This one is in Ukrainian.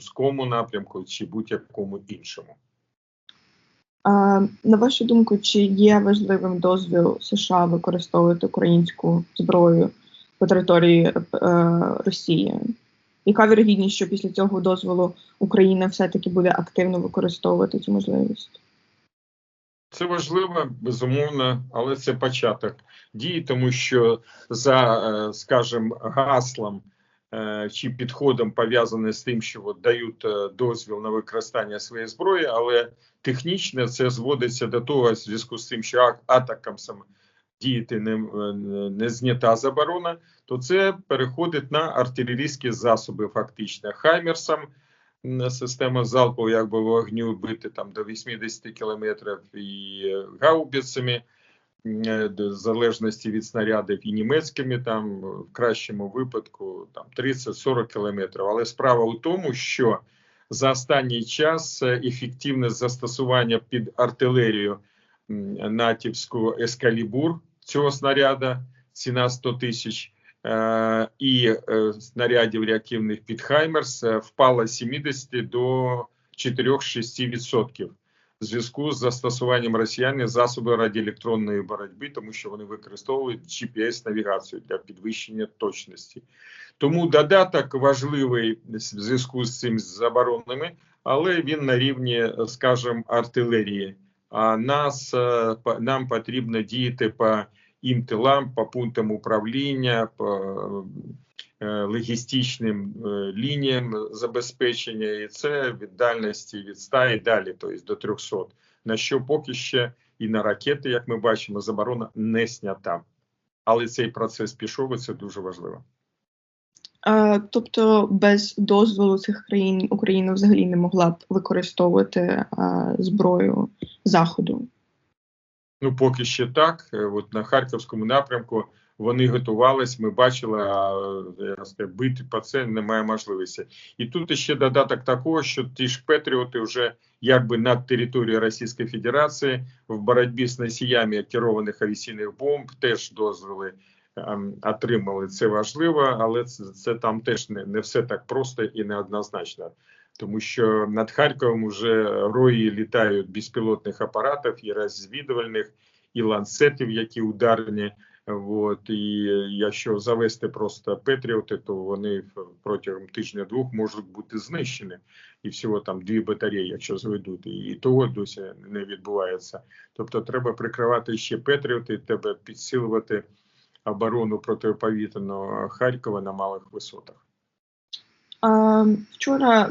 Курському напрямку чи будь-якому іншому. А, на вашу думку, чи є важливим дозвіл США використовувати українську зброю по території е, Росії? Яка вірогідність, що після цього дозволу Україна все-таки буде активно використовувати цю можливість? Це важливо, безумовно, але це початок дії, тому що за, е, скажімо, гаслом чи підходом пов'язане з тим, що от дають е, дозвіл на використання своєї зброї, але технічно це зводиться до того, в зв'язку з тим, що атакам саме діяти не, е, не знята заборона, то це переходить на артилерійські засоби, фактично хаймерсам. Система залпового якби вогню бити там до 80 кілометрів і е, гаубицями, е, в залежності від снарядів, і німецькими там в кращому випадку там 30-40 кілометрів. Але справа у тому, що за останній час е, ефективне застосування під артилерію натівську ескалібур цього снаряда, ціна 100 тисяч. е, І е, снарядів реактивних під Хаймерс е, впала з 70 до 4-6% зв'язку з застосуванням росіян засоби радіоелектронної боротьби, тому що вони використовують GPS-навігацію для підвищення точності. Тому додаток важливий в зв'язку з цим заборонами, але він на рівні, скажімо, артилерії. А нас е, нам потрібно діяти по їм тилам, по пунктам управління, по е, логістичним е, лініям забезпечення, і це від дальності від 100 і далі, тобто до 300. На що поки ще і на ракети, як ми бачимо, заборона не снята. Але цей процес пішов, і це дуже важливо. А, тобто, без дозволу цих країн Україна взагалі не могла б використовувати а, зброю Заходу. Ну, поки ще так. Е, От на харківському напрямку вони готувались. Ми бачили, а е, я скажу, бити по це немає можливості. І тут ще додаток такого, що ті ж Петріоти вже якби над територією Російської Федерації в боротьбі з носіями керованих авіаційних бомб теж дозволи ем, отримали. Це важливо, але це, це там теж не, не все так просто і неоднозначно. Тому що над Харковом вже рої літають безпілотних апаратів і розвідувальних, і ланцетів, які ударні. От, і якщо завести просто Петріоти, то вони протягом тижня-двох можуть бути знищені. І всього там дві батареї, якщо зведуть, і того досі не відбувається. Тобто треба прикривати ще Петріоти, треба підсилювати оборону протиповітряного Харкова на малих висотах. А, вчора